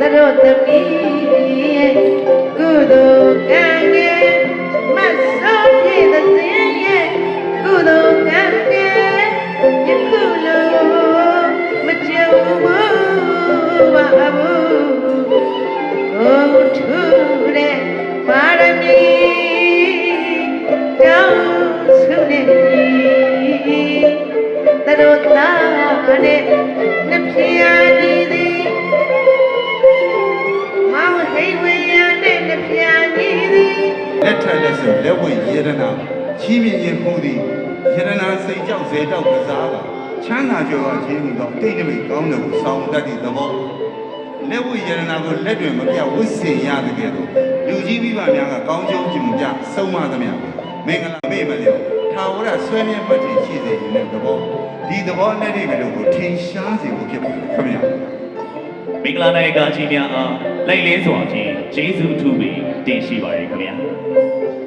သရုတ်သမီးရဲ့ကုသိုလ်ကံငယ်မဆော့ပြည့်တဲ့စင်ရဲ့ကုသိုလ်ကံငယ်ယခုလိုမကြုံဘူးဘာဘူးဘုံထူတဲ့ပါရမီတောင်းဆုနေသရုတ်သားနဲ့နှပြ နဲ့နှစ်ဖြာညီသည်လက်ထက်လက်စွပ်လက်ဝဲယေရနာချီးမြှင့်ခြင်းမှုသည်ယေရနာစိတ်ကြောက်ဇေတောက်ကစားကချမ်းသာကြွယ်ဝခြင်းဟူသောအတိတ်နိမိတ်ကောင်းတဲ့ကိုဆောင်တတ်သည့်သဘောလက်ဝဲယေရနာကိုလက်တွင်မပြဝစ်စင်ရတဲ့ကဲ့သို့လူကြီးမိဘများကကောင်းကျိုးကြင်ကြဆုံးမသမျှမင်္ဂလာမေ့မလျော့ထာဝရဆွေးနွေးမှတ်တည်ရှိစေခြင်းတဲ့သဘောဒီသဘောနဲ့ဒီလိုကိုထင်ရှားစေဖို့ဖြစ်ပါတယ်ခင်ဗျာမင်္ဂလာနိုင်ကာကြီးများအား လိုက်လင်းစွာဖြင့်ကျေးဇူးထူးပြီးတင်ရှိပါရခင်ဗျာ